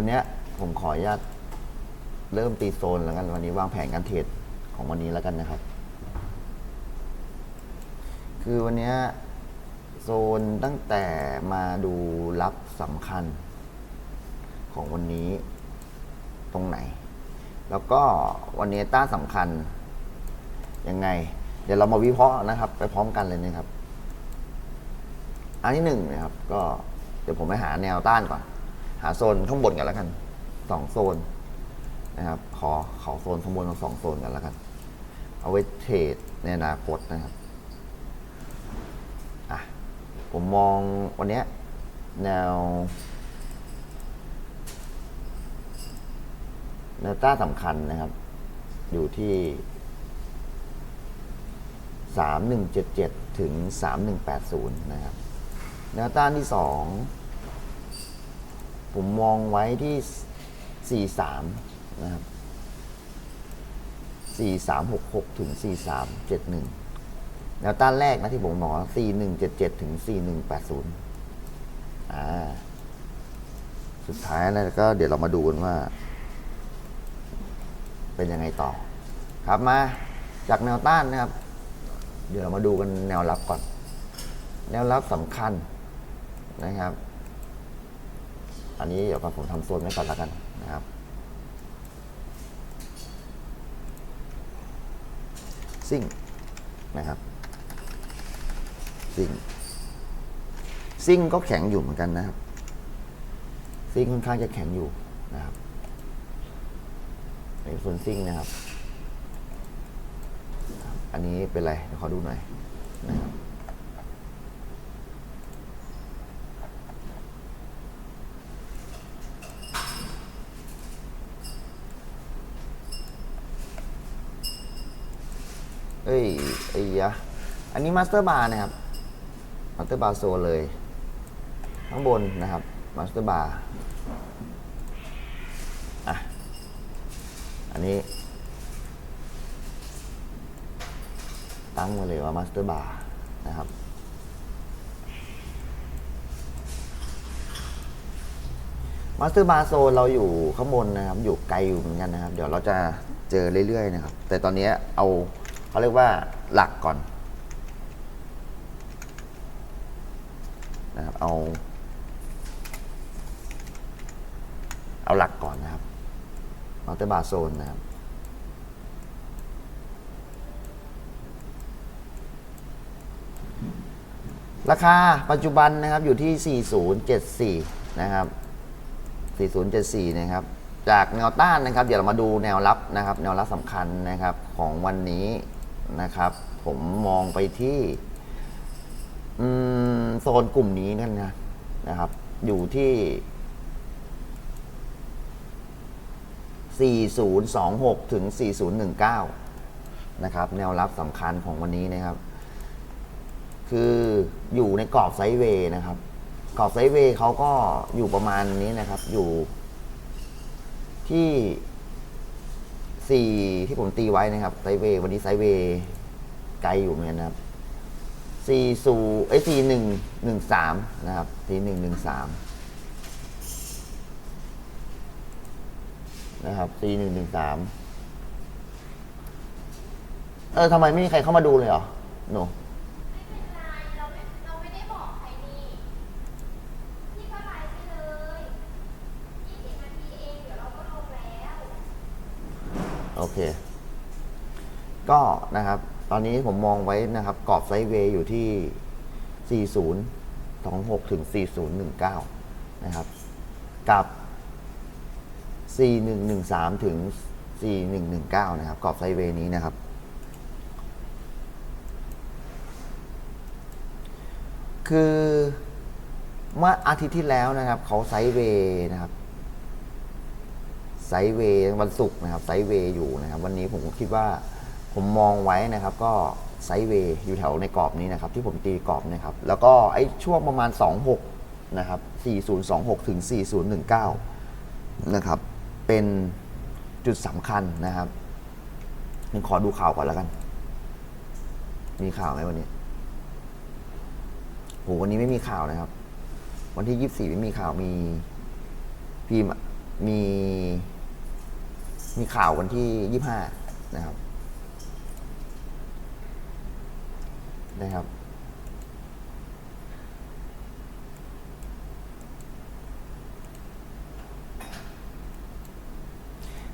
วันเนี้ยผมขออนุญาตเริ่มตีโซนแล้วกันวันนี้วางแผนการเทรดของวันนี้แล้วกันนะครับ คือวันเนี้ยโซนตั้งแต่มาดูรับสำคัญ ของวันนี้ตรงไหน แล้วก็วันนี้ต้านสำคัญยังไง เดี๋ยวเรามาวิเคราะห์นะครับ ไปพร้อมกันเลยนะครับ อันที่หนึ่งนะครับ ก็เดี๋ยวผมไปหาแนวต้านก่อน หาโซนข้างบนกันแล้วกันสองโซนนะครับขอขอโซนข้างบนสองโซนกันแล้วกัน เอาไว้เทรดในอนาคตนะครับอะผมมองวันเนี้ยแนวแนวต้านสำคัญนะครับ อยู่ที่ 3177 ถึง 3180 นะครับแนวต้านที่ 2 ผมมองไว้ที่ 43 นะครับ 4366 ถึง 4371 แนวต้านแรกนะที่ผมบอกว่า4177 ถึง 4180 อ่า สุดท้ายแล้วก็เดี๋ยวเรามาดูกันว่า เป็นยังไงต่อ ครับมาจากแนวต้านนะครับ เดี๋ยวเรามาดูกันแนวรับก่อน แนวรับสำคัญนะครับ อันนี้เดี๋ยวผมทำโซนไว้ก่อนแล้วกันนะครับ ซิ่งนะครับซิ่งซิ่งก็แข็งอยู่เหมือนกันนะครับ ซิ่งค่อนข้างจะแข็งอยู่นะครับในส่วนซิ่งนะครับ อันนี้เป็นไรเดี๋ยวขอดูหน่อยนะครับ เอ้ยไอ้ยะอันนี้มาสเตอร์บาร์นะครับมาสเตอร์บาร์โซเลยข้างบนนะครับมาสเตอร์บาร์อะอันนี้ ตั้งมาเลยว่ามาสเตอร์บาร์นะครับมาสเตอร์บาร์โซนเราอยู่ข้างบนนะครับ อยู่ไกลอยู่เหมือนกันนะครับ เดี๋ยวเราจะเจอเรื่อยๆนะครับ แต่ตอนนี้เอา เขาเรียกว่าหลักก่อนนะครับเอาเอาหลักก่อนนะครับมาสเตอร์บาร์โซนนะครับราคาปัจจุบันนะครับอยู่ที่ 4074 นะครับ 4074 นะครับ จากแนวต้านนะครับ เดี๋ยวเรามาดูแนวรับนะครับ แนวรับสำคัญนะครับของวันนี้ นะครับ ผมมองไปที่โซนกลุ่มนี้นั่นนะนะครับ อยู่ที่ 4026 ถึง 4019 นะครับ แนวรับสำคัญของวันนี้นะครับ คืออยู่ในกรอบไซด์เวย์นะครับ กรอบไซด์เวย์เขาก็อยู่ประมาณนี้นะครับ อยู่ที่ สี่ที่ผมตีไว้นะครับไซเวย์วันนี้ไซเวย์ไกลอยู่เหมือนกันนะครับสี่สูไอ้สี่หนึ่งหนึ่งสามนะครับสี่หนึ่งหนึ่งสามนะครับสี่หนึ่งหนึ่งสามเออทำไมไม่มีใครเข้ามาดูเลยเหรอหนูไม่เป็นไรเราไม่เราไม่ได้บอกใครนี่พี่ก็ไลฟ์ไปเลย20นาทีเองเดี๋ยวเราก็ลงแล้ว โอเค ก็ นะครับตอนนี้ผมมองไว้นะครับกรอบไซด์เวย์อยู่ที่ 4026 ถึง 4019 นะครับ กับ 4113 ถึง 4119 นะครับ กรอบไซด์เวย์นี้นะครับ คือเมื่ออาทิตย์ที่แล้วนะครับเขาไซด์เวย์นะครับไซด์เวย์วันศุกร์นะครับไซด์เวย์อยู่นะครับ วันนี้ผมก็คิดว่า ผมมองไว้นะครับก็ไซด์เวย์อยู่แถวในกรอบนี้นะครับ ที่ผมตีกรอบนะครับ แล้วก็ไอ้ช่วงประมาณ 26 นะครับ 4026 ถึง 4019 นะครับ เป็นจุดสำคัญนะครับผมขอดูข่าวก่อนแล้วกัน มีข่าวไหมวันนี้โหวันนี้ไม่มีข่าวนะครับ วันที่ 24 ไม่มีข่าวมีพิมมี มีข่าววันที่ยี่ห้านะครับ นะครับ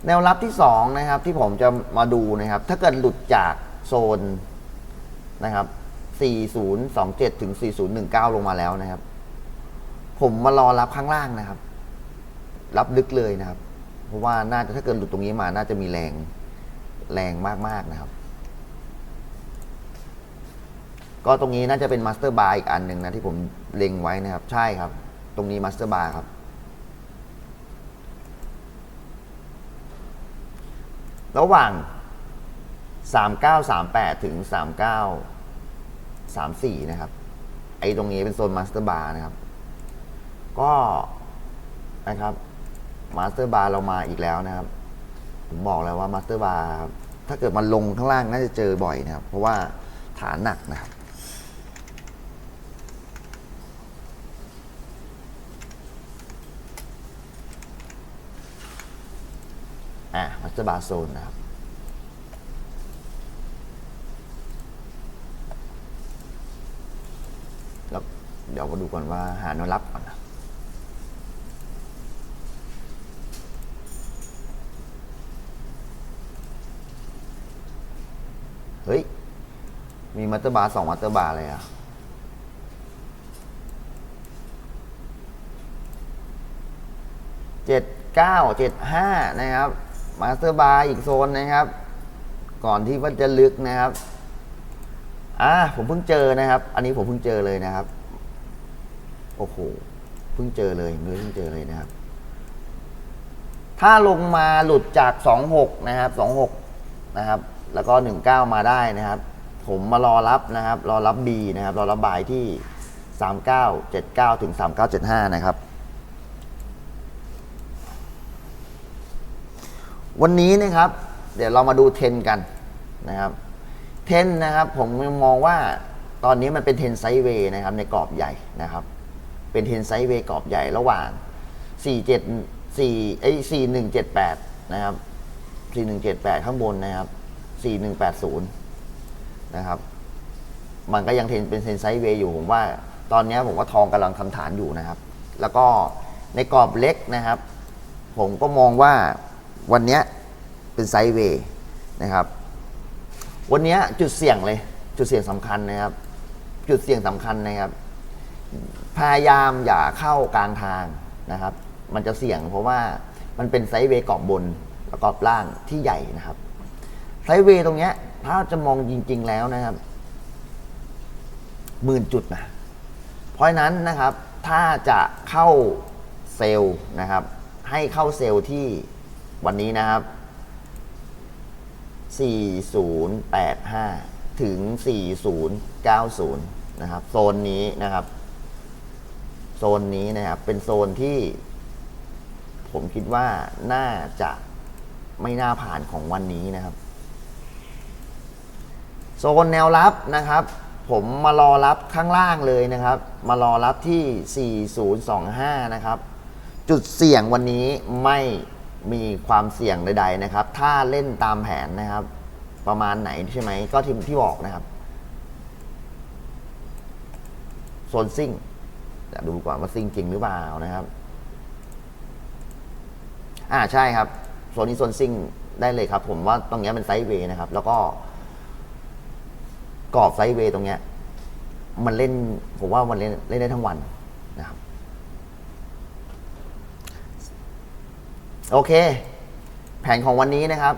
แนวรับที่สองนะครับที่ผมจะมาดูนะครับ ถ้าเกิดหลุดจากโซนนะครับ 4027 ถึง 4019 ลงมาแล้วนะครับ ผมมารอรับข้างล่างนะครับ รับลึกเลยนะครับ เพราะว่าน่าจะถ้าเกิดหลุดตรงนี้มาน่าจะมีแรงแรงมากๆนะครับ ก็ตรงนี้น่าจะเป็นมาสเตอร์บาร์อีกอันหนึ่งนะที่ผมเล็งไว้นะครับ ใช่ครับ ตรงนี้มาสเตอร์บาร์ครับ ระหว่าง 3938 ถึง 3934 นะครับ ไอ้ตรงนี้เป็นโซนมาสเตอร์บาร์นะครับ ก็นะครับมาสเตอร์บาร์เรามาอีกแล้วนะครับ ผมบอกแล้วว่ามาสเตอร์บาร์ถ้าเกิดมันลงข้างล่างน่าจะเจอบ่อยนะครับ เพราะว่าฐานหนักนะครับ อะบาโซนนะครับแล้วเดี๋ยวมาดูก่อนว่าหาแนวรับก่อนนะเฮ้ย มีมัตเตอร์บาร์สองมัตเตอร์บาร์เลยอะเจ็ดเก้าเจ็ดห้านะครับ มาสเตอร์บาร์อีกโซนนะครับ ก่อนที่ว่าจะลึกนะครับอ่าผมเพิ่งเจอนะครับ อันนี้ผมเพิ่งเจอเลยนะครับโอ้โหเพิ่งเจอเลยเพิ่งเจอเลยนะครับ ถ้าลงมาหลุดจาก26นะครับ26นะครับ แล้วก็19มาได้นะครับ ผมมารอรับนะครับ รอรับ B นะครับ รอรับบายที่39 79ถึง3975นะครับ วันนี้นะครับ เดี๋ยวเรามาดูเทรนกันนะครับ เทรนนะครับ ผมมองว่าตอนนี้มันเป็นเทรนไซด์เวย์นะครับ ในกรอบใหญ่นะครับ เป็นเทรนไซด์เวย์กรอบใหญ่ระหว่าง 47 4ไอ้4178 นะครับ 4178 ข้างบนนะครับ 4180 นะครับ มันก็ยังเทรนเป็นเทรนไซด์เวย์อยู่ผมว่าตอนนี้ผมว่าทองกำลังทำฐานอยู่นะครับ แล้วก็ในกรอบเล็กนะครับ ผมก็มองว่า วันนี้เป็นไซด์เวย์นะครับ วันนี้จุดเสี่ยงเลย จุดเสี่ยงสำคัญนะครับ จุดเสี่ยงสำคัญนะครับ พยายามอย่าเข้ากลางทางนะครับ มันจะเสี่ยงเพราะว่ามันเป็นไซด์เวย์กรอบบนและกรอบล่างที่ใหญ่นะครับ ไซด์เวย์ตรงเนี้ยถ้าจะมองจริง ๆ แล้วนะครับหมื่นจุดนะเพราะฉะนั้นนะครับถ้าจะเข้าเซลล์นะครับ ให้เข้าเซลล์ที่ วันนี้นะครับ 4085 ถึง 4090 นะครับ โซนนี้นะครับ โซนนี้นะครับ เป็นโซนที่ ผมคิดว่าน่าจะไม่น่าผ่านของวันนี้นะครับ โซนแนวรับนะครับ ผมมารอรับข้างล่างเลยนะครับ มารอรับที่ 4025 นะครับ จุดเสี่ยงวันนี้ไม่ มีความเสี่ยงใด ๆนะครับ ถ้าเล่นตามแผนนะครับ ประมาณไหนใช่ไหมก็ที่ที่บอกนะครับโซนซิ่งจะดูก่อนว่าซิ่งจริงหรือเปล่านะครับอ่าใช่ครับโซนนี้โซนซิ่งได้เลยครับ ผมว่าตรงเนี้ยเป็นไซด์เวย์นะครับ แล้วก็กรอบไซด์เวย์ตรงเนี้ยมันเล่นผมว่ามันเล่นเล่นได้ทั้งวันนะครับ โอเค แผนของวันนี้นะครับ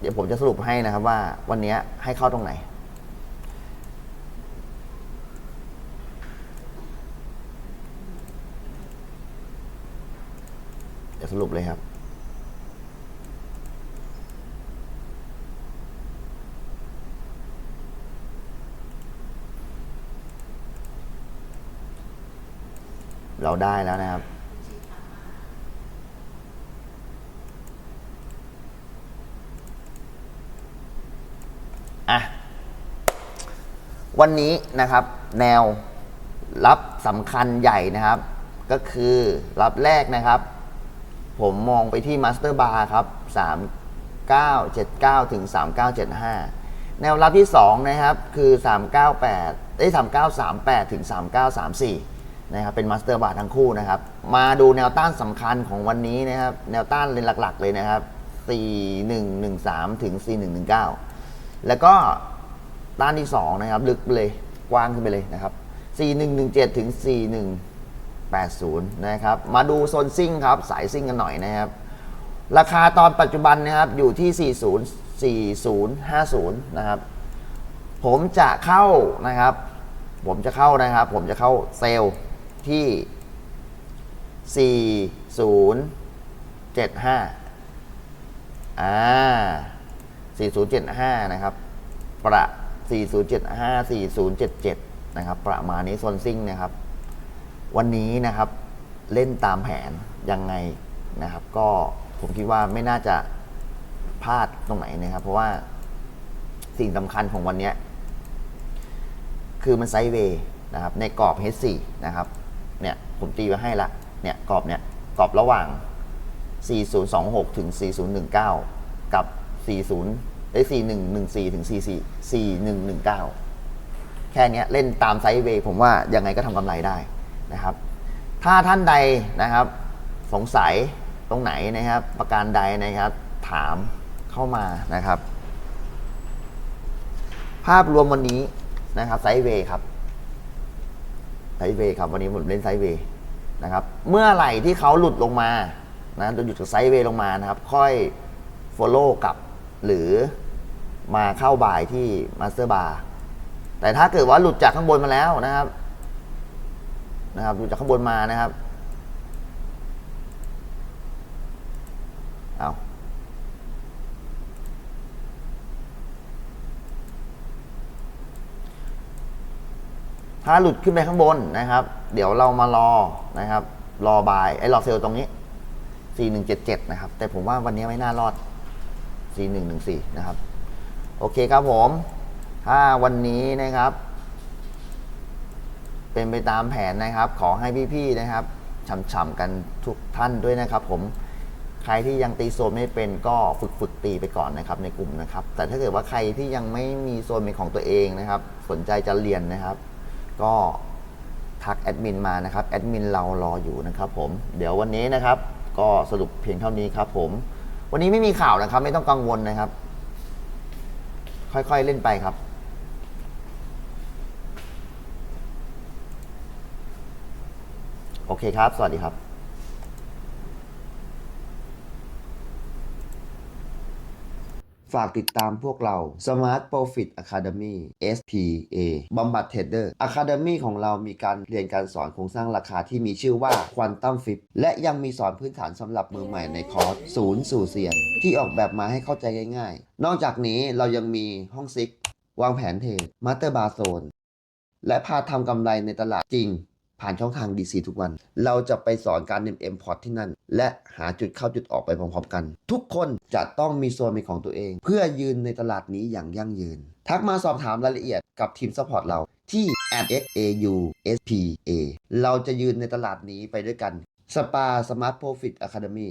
เดี๋ยวผมจะสรุปให้นะครับว่าวันนี้ให้เข้าตรงไหน เดี๋ยวสรุปเลยครับเราได้แล้วนะครับ วันนี้นะครับแนวรับสำคัญใหญ่นะครับ ก็คือรับแรกนะครับ ผมมองไปที่มาสเตอร์บาร์ครับ 3979 ถึง 3975 แนวรับที่ 2 นะครับ คือ 398ได้3938 ถึง 3934 นะครับ เป็นมาสเตอร์บาร์ทั้งคู่นะครับ มาดูแนวต้านสำคัญของวันนี้นะครับ แนวต้านเลยหลักๆ เลยนะครับ 4113 ถึง 4119 แล้วก็ ต้านที่2นะครับ ลึกไปเลย กว้างขึ้นไปเลยนะครับ 4117 ถึง 4180 นะครับ มาดูโซนซิ่งครับ สายซิ่งกันหน่อยนะครับ ราคาตอนปัจจุบันนะครับ อยู่ที่ 40 4050 นะครับ ผมจะเข้านะครับ ผมจะเข้านะครับ ผมจะเข้าเซลล์ที่ 4075 อ่า 4075 นะครับ ประ 4075 4077 นะครับ ประมาณนี้โซนซิ่งนะครับ วันนี้นะครับเล่นตามแผนยังไงนะครับ ก็ผมคิดว่าไม่น่าจะพลาดตรงไหนนะครับ เพราะว่าสิ่งสำคัญของวันนี้คือมันไซด์เวย์นะครับ ในกรอบ H4 นะครับ เนี่ยผมตีไว้ให้ละ เนี่ยกรอบเนี่ยกรอบระหว่าง 4026 ถึง 4019 กับ 40 เอ้4114 ถึง 44 4119 แค่นี้เล่นตามไซด์เวย์ผมว่ายังไงก็ทำกำไรได้นะครับ ถ้าท่านใดนะครับ สงสัยตรงไหนนะครับ ประการใดนะครับ ถามเข้ามานะครับ ภาพรวมวันนี้นะครับไซด์เวย์ครับไซด์เวย์ครับวันนี้ผมเล่นไซด์เวย์นะครับ เมื่อไหร่ที่เขาหลุดลงมานะจะหยุดจากไซด์เวย์ลงมานะครับ ค่อย follow กับหรือ มาเข้าบ่ายที่ Master Bar แต่ถ้าเกิดว่าหลุดจากข้างบนมาแล้วนะครับ นะครับหลุดจากข้างบนมานะครับเอาถ้าหลุดขึ้นไปข้างบนนะครับ เดี๋ยวเรามารอนะครับ รอบายไอ้รอเซลล์ตรงนี้ 4177 นะครับ แต่ผมว่าวันนี้ไม่น่ารอด 4114 นะครับ โอเคครับผมถ้าวันนี้นะครับ เป็นไปตามแผนนะครับ ขอให้พี่ๆนะครับฉ่ำๆกันทุกท่านด้วยนะครับ ผมใครที่ยังตีโซนไม่เป็นก็ฝึกฝึกตีไปก่อนนะครับในกลุ่มนะครับ แต่ถ้าเกิดว่าใครที่ยังไม่มีโซนเป็นของตัวเองนะครับ สนใจจะเรียนนะครับ ก็ทักแอดมินมานะครับแอดมินเรารออยู่นะครับผมเดี๋ยววันนี้นะครับ ก็สรุปเพียงเท่านี้ครับผม วันนี้ไม่มีข่าวนะครับ ไม่ต้องกังวลนะครับ ค่อยๆเล่นไปครับ โอเคครับ สวัสดีครับ ฝากติดตามพวกเรา Smart Profit Academy SPA บำบัดเทรดเดอร์ Academy ของเรามีการเรียนการสอนโครงสร้างราคาที่มีชื่อว่า Quantum Flip และยังมีสอนพื้นฐานสำหรับมือใหม่ในคอร์สศูนย์สู่เซียน ที่ออกแบบมาให้เข้าใจง่ายๆ นอกจากนี้เรายังมีห้องซิก วางแผนเทรดมาสเตอร์บาร์โซนและพาทำกำไรในตลาดจริง ผ่านช่องทาง DC ทุกวัน เราจะไปสอนการเอ็มพอร์ตที่นั่น และหาจุดเข้าจุดออกไปพร้อมๆกัน ทุกคนจะต้องมีโซนเป็นของตัวเอง เพื่อยืนในตลาดนี้อย่างยั่งยืน ทักมาสอบถามรายละเอียดกับทีมซัพพอร์ตเราที่ @xauspa เราจะยืนในตลาดนี้ไปด้วยกันสปาสมาร์ทโปรฟิตอะคาเดมี